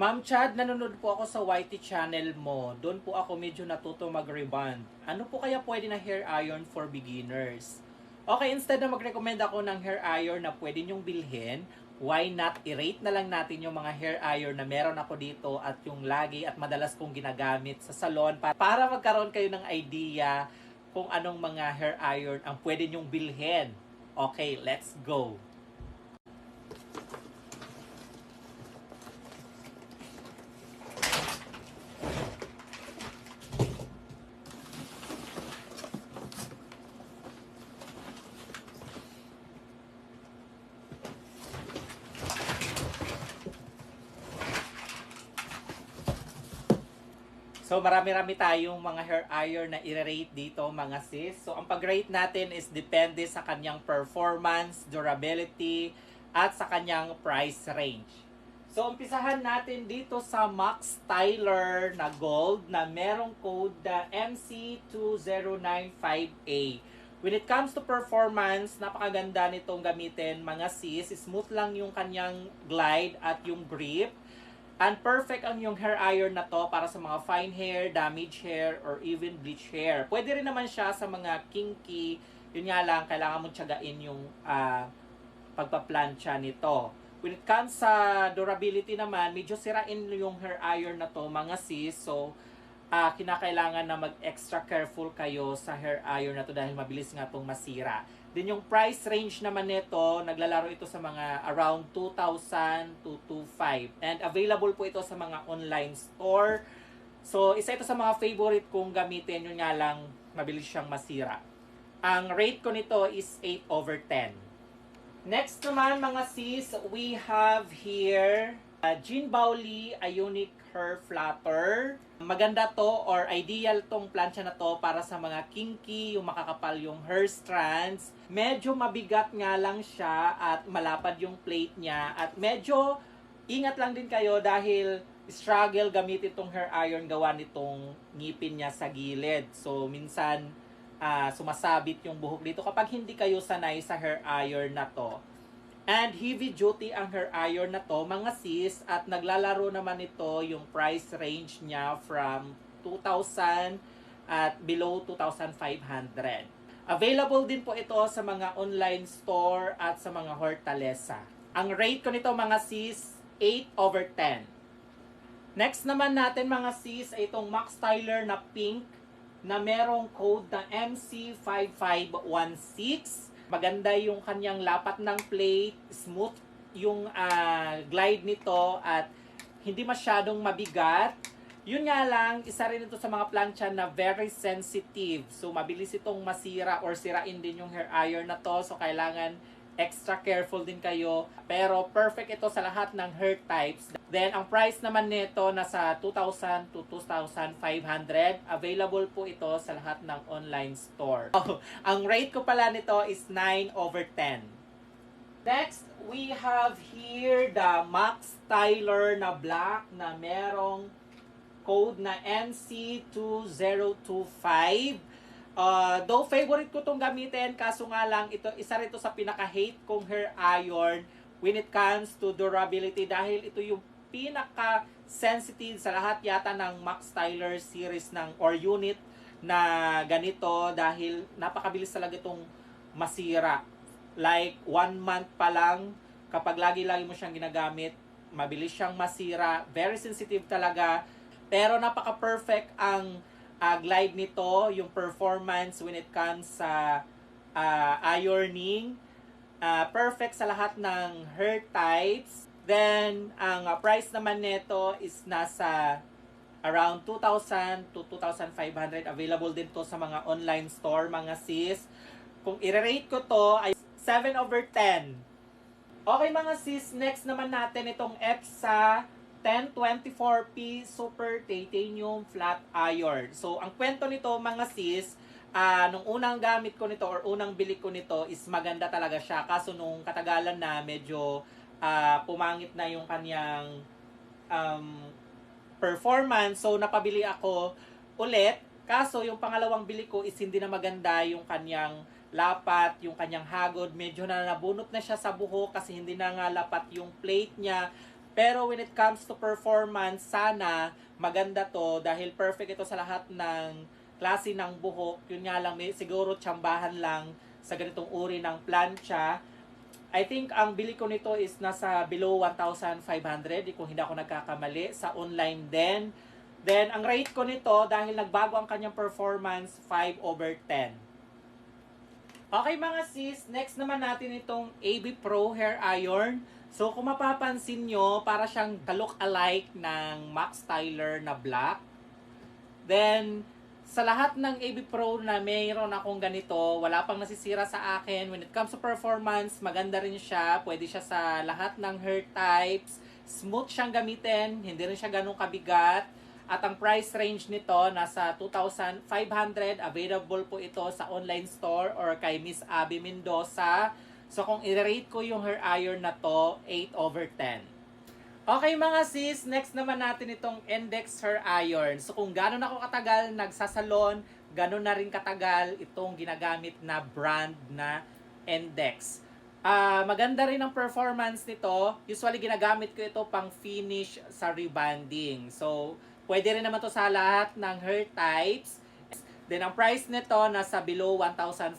Ma'am Chad, nanonood po ako sa YT channel mo. Doon po ako medyo natuto mag-rebond. Ano po kaya pwede na hair iron for beginners? Okay, instead na mag-recommend ako ng hair iron na pwede nyong bilhin, why not i-rate na lang natin yung mga hair iron na meron ako dito at yung lagi at madalas kong ginagamit sa salon pa- para magkaroon kayo ng idea kung anong mga hair iron ang pwede nyong bilhin. Okay, let's go! So marami-rami tayong mga hair iron na i-rate dito mga sis. So ang pag-rate natin is depende sa kanyang performance, durability, at sa kanyang price range. So umpisahan natin dito sa Max Tyler na gold na merong code na MC2095A. When it comes to performance, napakaganda nitong gamitin mga sis. Smooth lang yung kanyang glide at yung grip. And perfect ang yung hair iron na to para sa mga fine hair, damaged hair, or even bleach hair. Pwede rin naman siya sa mga kinky. Yun nga lang, kailangan mong tiyagain yung ah, pagpaplansya nito. When it comes sa durability naman, medyo sirain yung hair iron na to mga sis. So, ah kinakailangan na mag-extra careful kayo sa hair iron na to dahil mabilis nga itong masira. Then yung price range naman nito, naglalaro ito sa mga around 2,000 to 2,500. And available po ito sa mga online store. So, isa ito sa mga favorite kong gamitin. Yun nga lang, mabilis siyang masira. Ang rate ko nito is 8 over 10. Next naman mga sis, we have here uh, Jean Bauli Ionic Hair Flatter. Maganda to or ideal tong plancha na to para sa mga kinky, yung makakapal yung hair strands. Medyo mabigat nga lang siya at malapad yung plate niya at medyo ingat lang din kayo dahil struggle gamitin itong hair iron gawa nitong ngipin niya sa gilid. So minsan ah, sumasabit yung buhok dito kapag hindi kayo sanay sa hair iron na to. And heavy duty ang hair iron na to, mga sis, at naglalaro naman ito yung price range niya from 2,000 at below 2,500. Available din po ito sa mga online store at sa mga hortalesa. Ang rate ko nito mga sis, 8 over 10. Next naman natin mga sis ay itong Max Tyler na pink na merong code na MC5516. Maganda yung kanyang lapat ng plate, smooth yung ah, glide nito at hindi masyadong mabigat. Yun nga lang, isa rin ito sa mga plancha na very sensitive. So, mabilis itong masira or sirain din yung hair iron na to. So, kailangan extra careful din kayo. Pero, perfect ito sa lahat ng hair types. Then, ang price naman nito nasa 2,000 to 2,500. Available po ito sa lahat ng online store. Oh, ang rate ko pala nito is 9 over 10. Next, we have here the Max Tyler na black na merong code na MC2025. Uh, though favorite ko tong gamitin, kaso nga lang, ito, isa rito sa pinaka-hate kong hair iron when it comes to durability dahil ito yung pinaka-sensitive sa lahat yata ng Max Tyler series ng or unit na ganito dahil napakabilis talaga itong masira. Like, one month pa lang, kapag lagi-lagi mo siyang ginagamit, mabilis siyang masira. Very sensitive talaga. Pero napaka-perfect ang ah, glide nito, yung performance when it comes sa ah, ironing. Ah, perfect sa lahat ng hair types. Then, ang ah, price naman nito is nasa around 2,000 to 2,500. Available din to sa mga online store, mga sis. Kung i-rate ko to ay 7 over 10. Okay mga sis, next naman natin itong EPSA 1024P Super Titanium Flat Iron. So, ang kwento nito mga sis, ah nung unang gamit ko nito or unang bili ko nito is maganda talaga siya. Kaso nung katagalan na medyo ah, pumangit na yung kanyang um, performance. So, napabili ako ulit. Kaso, yung pangalawang bili ko is hindi na maganda yung kanyang lapat, yung kanyang hagod. Medyo na nabunot na siya sa buhok kasi hindi na nga lapat yung plate niya. Pero when it comes to performance, sana maganda to dahil perfect ito sa lahat ng klase ng buhok. Yun nga lang, may siguro tsambahan lang sa ganitong uri ng plancha. I think ang bili ko nito is nasa below 1,500 kung hindi ako nagkakamali sa online din. Then ang rate ko nito dahil nagbago ang kanyang performance 5 over 10. Okay mga sis, next naman natin itong AB Pro Hair Iron. So kung mapapansin nyo, para siyang ka-look alike ng Max Styler na black. Then, sa lahat ng AB Pro na mayroon akong ganito, wala pang nasisira sa akin. When it comes to performance, maganda rin siya. Pwede siya sa lahat ng hair types. Smooth siyang gamitin, hindi rin siya ganun kabigat. At ang price range nito nasa 2,500. Available po ito sa online store or kay Miss Abby Mendoza. So kung i-rate ko yung hair iron na to, 8 over 10. Okay mga sis, next naman natin itong Index Hair Iron. So kung gano'n ako katagal nagsasalon, gano'n na rin katagal itong ginagamit na brand na Index. Ah, maganda rin ang performance nito. Usually ginagamit ko ito pang finish sa rebonding. So pwede rin naman to sa lahat ng hair types. Then ang price nito nasa below 1,500.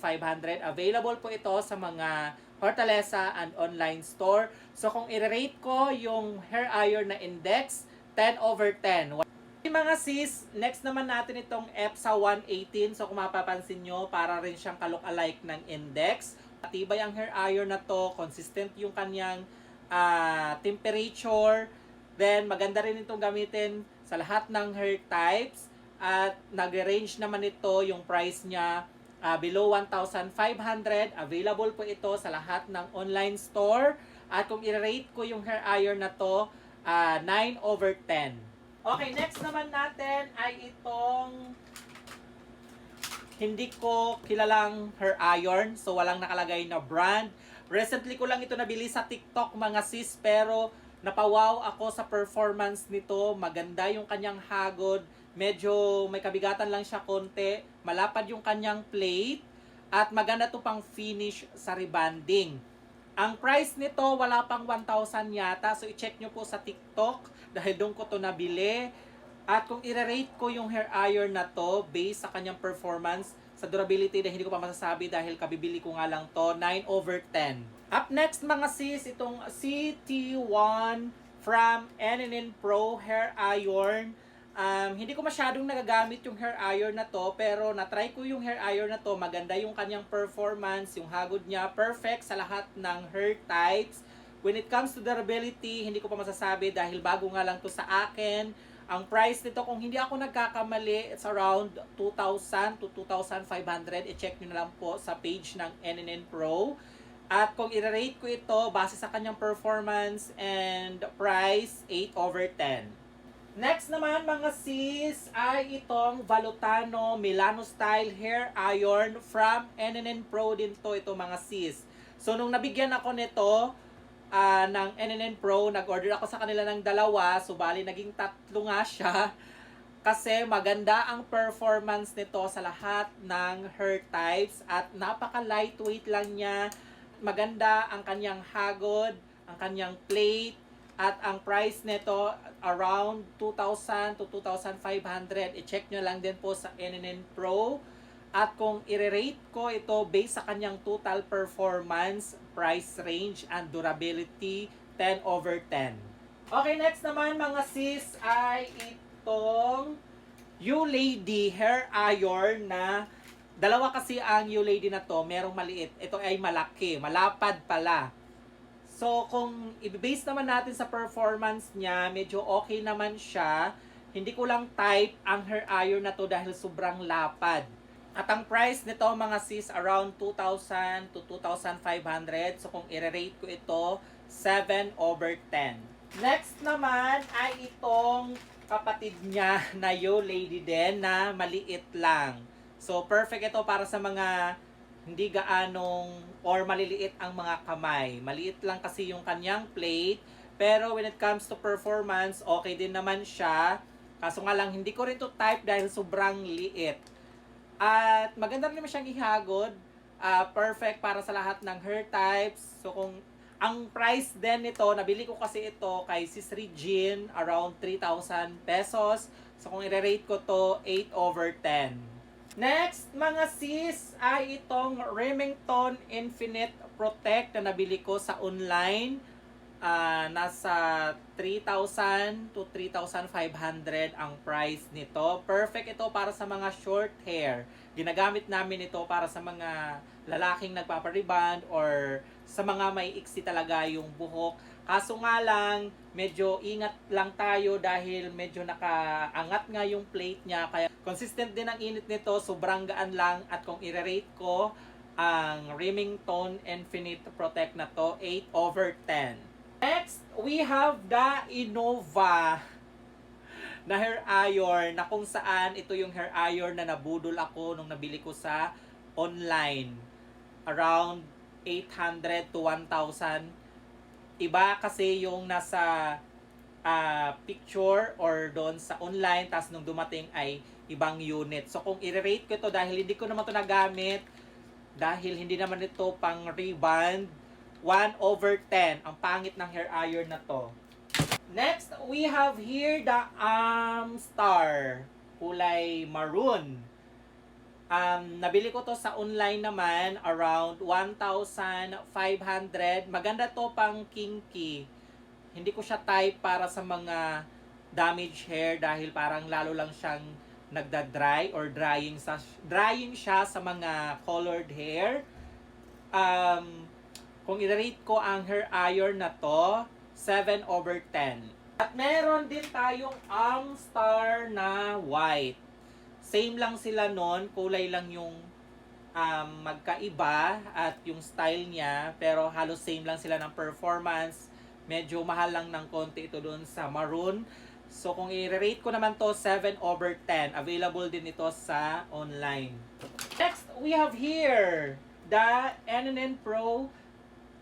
Available po ito sa mga Hortaleza and online store. So kung i-rate ko yung hair iron na index, 10 over 10. Okay, mga sis, next naman natin itong EPSA 118. So kung mapapansin nyo, para rin siyang kalok alike ng index. Matibay ang hair iron na to, consistent yung kanyang ah, temperature. Then maganda rin itong gamitin sa lahat ng hair types. At nag-range naman ito yung price niya ah, below 1,500. Available po ito sa lahat ng online store. At kung i-rate ko yung hair iron na to, ah, 9 over 10. Okay, next naman natin ay itong hindi ko kilalang hair iron. So, walang nakalagay na brand. Recently ko lang ito nabili sa TikTok mga sis. Pero, napawaw ako sa performance nito. Maganda yung kanyang hagod. Medyo may kabigatan lang siya konti. Malapad yung kanyang plate. At maganda to pang finish sa rebonding. Ang price nito, wala pang 1,000 yata. So, i-check nyo po sa TikTok dahil doon ko to nabili. At kung i-rate ko yung hair iron na to, based sa kanyang performance, sa durability na hindi ko pa masasabi dahil kabibili ko nga lang to, 9 over 10. Up next mga sis, itong CT1 from NNN Pro Hair Iron. Um, hindi ko masyadong nagagamit yung hair iron na to, pero natry ko yung hair iron na to. Maganda yung kanyang performance, yung hagod niya, perfect sa lahat ng hair types. When it comes to durability, hindi ko pa masasabi dahil bago nga lang to sa akin. Ang price nito, kung hindi ako nagkakamali, it's around 2,000 to 2,500. I-check nyo na lang po sa page ng NNN Pro. At kung i-rate ko ito, base sa kanyang performance and price, 8 over 10. Next naman mga sis ay itong Valutano Milano Style Hair Iron from NNN Pro din to ito mga sis. So nung nabigyan ako nito ah, ng NNN Pro, nag-order ako sa kanila ng dalawa, so bali naging tatlo nga siya. Kasi maganda ang performance nito sa lahat ng hair types at napaka lightweight lang niya. Maganda ang kanyang hagod, ang kanyang plate, at ang price nito around 2,000 to 2,500. I-check nyo lang din po sa NNN Pro. At kung i-rate ko ito based sa kanyang total performance, price range, and durability, 10 over 10. Okay, next naman mga sis ay itong U-Lady Hair Iron na dalawa kasi ang U-Lady na to, merong maliit. Ito ay malaki, malapad pala. So, kung i-base naman natin sa performance niya, medyo okay naman siya. Hindi ko lang type ang hair iron na to dahil sobrang lapad. At ang price nito mga sis around 2,000 to 2,500. So kung i-rate ko ito, 7 over 10. Next naman ay itong kapatid niya na yo lady din na maliit lang. So perfect ito para sa mga hindi gaanong or maliliit ang mga kamay. Maliit lang kasi yung kanyang plate. Pero when it comes to performance, okay din naman siya. Kaso nga lang, hindi ko rin to type dahil sobrang liit. At maganda rin naman siyang ihagod. Ah, perfect para sa lahat ng hair types. So kung Ang price din nito, nabili ko kasi ito kay Sis Regine, around 3,000 pesos. So kung i-rate ko to, 8 over 10. Next, mga sis, ay itong Remington Infinite Protect na nabili ko sa online. Ah, nasa 3,000 to 3,500 ang price nito. Perfect ito para sa mga short hair. Ginagamit namin ito para sa mga lalaking nagpapariband or sa mga may iksi talaga yung buhok. Kaso nga lang, medyo ingat lang tayo dahil medyo nakaangat nga yung plate niya. Kaya consistent din ang init nito, sobrang gaan lang. At kung i-rate ko, ang Remington Infinite Protect na to, 8 over 10. Next, we have the Innova na hair iron na kung saan ito yung hair iron na nabudol ako nung nabili ko sa online. Around 800 to 1,000. Iba kasi yung nasa ah, picture or doon sa online tas nung dumating ay ibang unit. So kung i-rate ko ito dahil hindi ko naman ito nagamit dahil hindi naman ito pang reband 1 over 10 ang pangit ng hair iron na to. Next, we have here the Amstar kulay maroon. Um, nabili ko to sa online naman around 1,500. Maganda to pang kinky. Hindi ko siya type para sa mga damaged hair dahil parang lalo lang siyang nagda-dry or drying sa drying siya sa mga colored hair. Um, kung i-rate ko ang hair iron na to, 7 over 10. At meron din tayong Amstar na white. Same lang sila nun, kulay lang yung um, magkaiba at yung style niya, pero halos same lang sila ng performance. Medyo mahal lang ng konti ito doon sa maroon. So kung i-rate ko naman to 7 over 10, available din ito sa online. Next, we have here the NNN Pro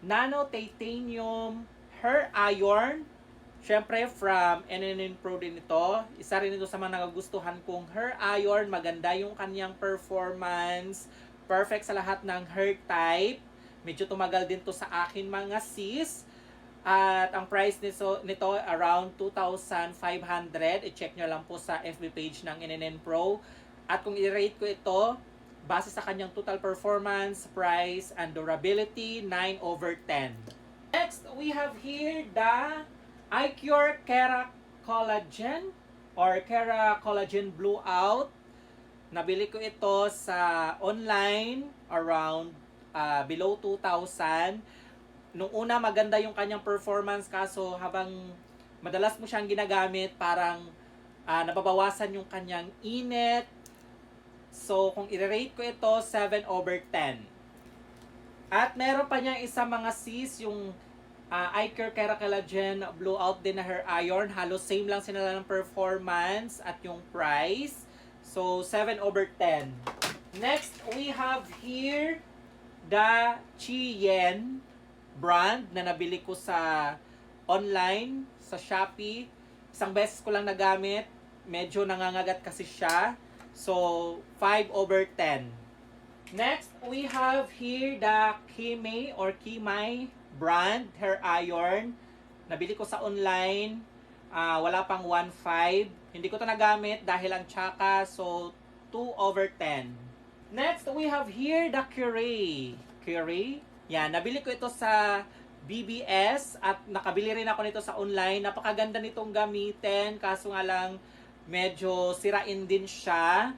Nano Titanium Hair Iron. Siyempre, from NNN Pro din ito. Isa rin ito sa mga nagagustuhan kong hair iron. Maganda yung kanyang performance. Perfect sa lahat ng hair type. Medyo tumagal din to sa akin mga sis. At ang price nito, nito around 2,500. I-check nyo lang po sa FB page ng NNN Pro. At kung i-rate ko ito, base sa kanyang total performance, price, and durability, 9 over 10. Next, we have here the iCure Kera Collagen or Kera Collagen Blue Out. Nabili ko ito sa online around uh, below 2,000. Nung una maganda yung kanyang performance kaso habang madalas mo siyang ginagamit parang uh, nababawasan yung kanyang init, So, kung i-rate ko ito, 7 over 10. At meron pa niya isa mga sis, yung uh, iCare Kera Collagen Blowout din na hair iron. Halos same lang sila ng performance at yung price. So, 7 over 10. Next, we have here the Chien brand na nabili ko sa online, sa Shopee. Isang beses ko lang nagamit. Medyo nangangagat kasi siya. So, 5 over 10. Next, we have here the Kimay or Kimay brand hair iron. Nabili ko sa online. Uh, wala pang 1.5. Hindi ko to nagamit dahil ang tsaka. So, 2 over 10. Next, we have here the Curie. Curie. Yan, nabili ko ito sa BBS at nakabili rin ako nito sa online. Napakaganda nitong gamitin. Kaso nga lang, medyo sirain din siya.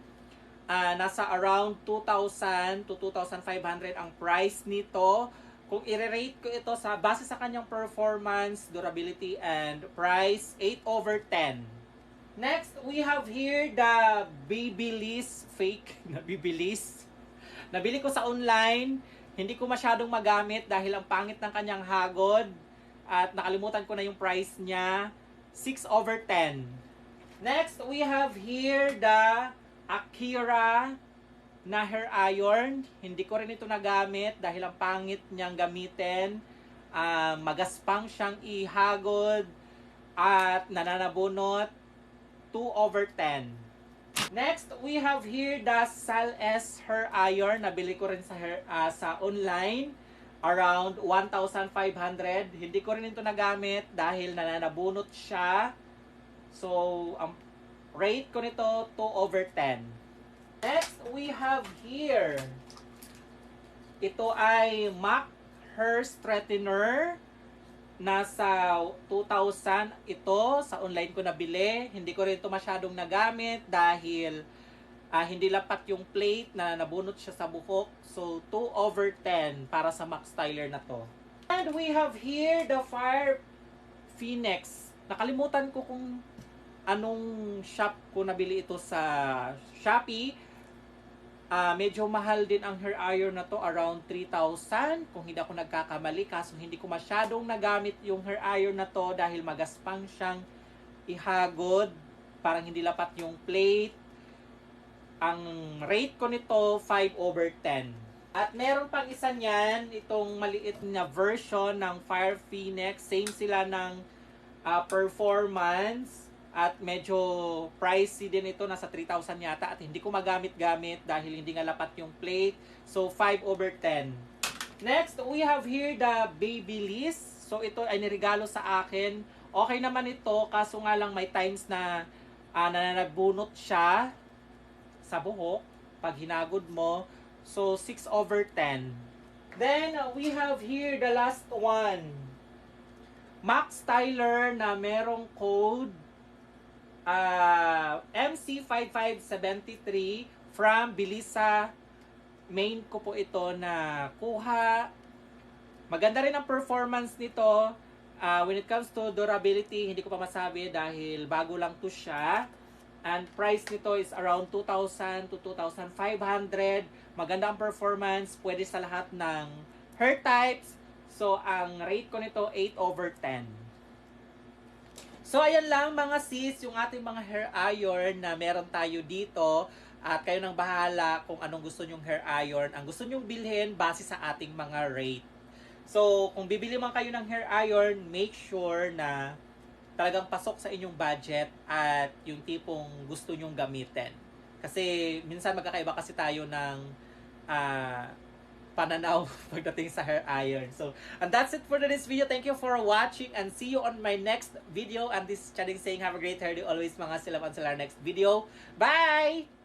Uh, nasa around 2,000 to 2,500 ang price nito. Kung i-rate ko ito sa base sa kanyang performance, durability, and price, 8 over 10. Next, we have here the Babyliss fake na Babyliss. Nabili ko sa online. Hindi ko masyadong magamit dahil ang pangit ng kanyang hagod. At nakalimutan ko na yung price niya. 6 over 10. Next, we have here the Akira na hair iron. Hindi ko rin ito nagamit dahil ang pangit niyang gamitin. Uh, magaspang siyang ihagod at nananabunot 2 over 10. Next, we have here the Sal S hair iron. Nabili ko rin sa hair, uh, sa online. around 1,500. Hindi ko rin ito nagamit dahil nananabunot siya. So, ang rate ko nito 2 over 10. Next, we have here. Ito ay MAC Hair Straightener. Nasa 2,000 ito. Sa online ko nabili. Hindi ko rin ito masyadong nagamit dahil ah, hindi lapat yung plate na nabunot siya sa buhok. So, 2 over 10 para sa MAC Styler na to. And we have here the Fire Phoenix. Nakalimutan ko kung anong shop ko nabili ito sa Shopee. Ah, medyo mahal din ang hair iron na to, around 3,000 kung hindi ako nagkakamali. Kaso hindi ko masyadong nagamit yung hair iron na to dahil magaspang siyang ihagod. Parang hindi lapat yung plate. Ang rate ko nito, 5 over 10. At meron pang isa niyan, itong maliit na version ng Fire Phoenix. Same sila ng ah, performance. At medyo pricey din ito, nasa 3,000 yata. At hindi ko magamit-gamit dahil hindi nga lapat yung plate. So, 5 over 10. Next, we have here the Babyliss. So, ito ay niregalo sa akin. Okay naman ito, kaso nga lang may times na uh, nananagbunot siya sa buhok pag hinagod mo. So, 6 over 10. Then, we have here the last one. Max Tyler na merong code uh, MC5573 from Bilisa. Main ko po ito na kuha. Maganda rin ang performance nito. Uh, when it comes to durability, hindi ko pa masabi dahil bago lang to siya. And price nito is around 2,000 to 2,500. Maganda ang performance. Pwede sa lahat ng hair types. So, ang rate ko nito 8 over 10. So, ayan lang mga sis, yung ating mga hair iron na meron tayo dito. At kayo nang bahala kung anong gusto nyong hair iron. Ang gusto nyong bilhin base sa ating mga rate. So, kung bibili man kayo ng hair iron, make sure na talagang pasok sa inyong budget at yung tipong gusto nyong gamitin. Kasi minsan magkakaiba kasi tayo ng uh, pananaw pagdating sa hair iron. So, and that's it for this video. Thank you for watching and see you on my next video. And this is Channing saying have a great hair day always mga sila on sa next video. Bye!